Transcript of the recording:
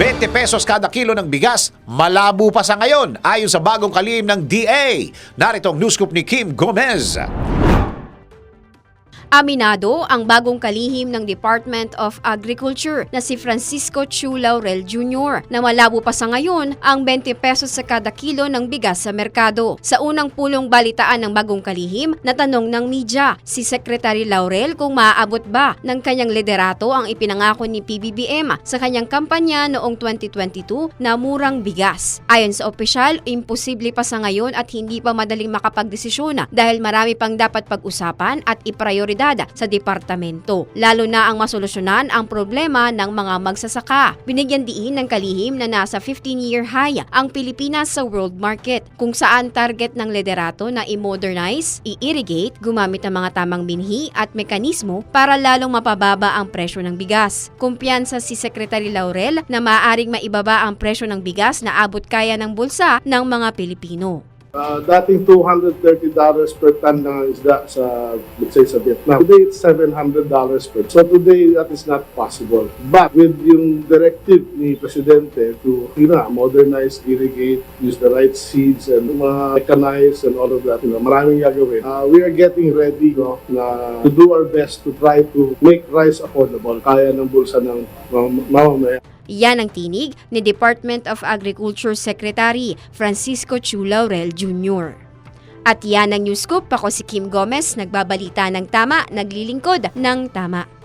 20 pesos kada kilo ng bigas, malabo pa sa ngayon ayon sa bagong kalihim ng DA. Narito ang news scoop ni Kim Gomez. Aminado ang bagong kalihim ng Department of Agriculture na si Francisco Chu Laurel Jr. na malabo pa sa ngayon ang 20 pesos sa kada kilo ng bigas sa merkado. Sa unang pulong balitaan ng bagong kalihim, natanong ng media si Secretary Laurel kung maaabot ba ng kanyang liderato ang ipinangako ni PBBM sa kanyang kampanya noong 2022 na murang bigas. Ayon sa opisyal, imposible pa sa ngayon at hindi pa madaling makapagdesisyon dahil marami pang dapat pag-usapan at iprioridad sa departamento. Lalo na ang masolusyonan ang problema ng mga magsasaka. Binigyan diin ng kalihim na nasa 15-year high ang Pilipinas sa world market kung saan target ng liderato na i-modernize, i-irrigate, gumamit ng mga tamang binhi at mekanismo para lalong mapababa ang presyo ng bigas. Kumpiyansa si Secretary Laurel na maaaring maibaba ang presyo ng bigas na abot kaya ng bulsa ng mga Pilipino. Uh, dating $230 per ton na isda sa, let's say, sa Vietnam. Today, it's $700 per So today, that is not possible. But with yung directive ni Presidente to, you know, modernize, irrigate, use the right seeds and mechanize and all of that, you know, maraming gagawin. Uh, we are getting ready no, na to do our best to try to make rice affordable. Kaya ng bulsa ng mam- mamamayan. Yan ang tinig ni Department of Agriculture Secretary Francisco Chu Laurel Jr. At yan ang news scoop. Ako si Kim Gomez, nagbabalita ng tama, naglilingkod ng tama.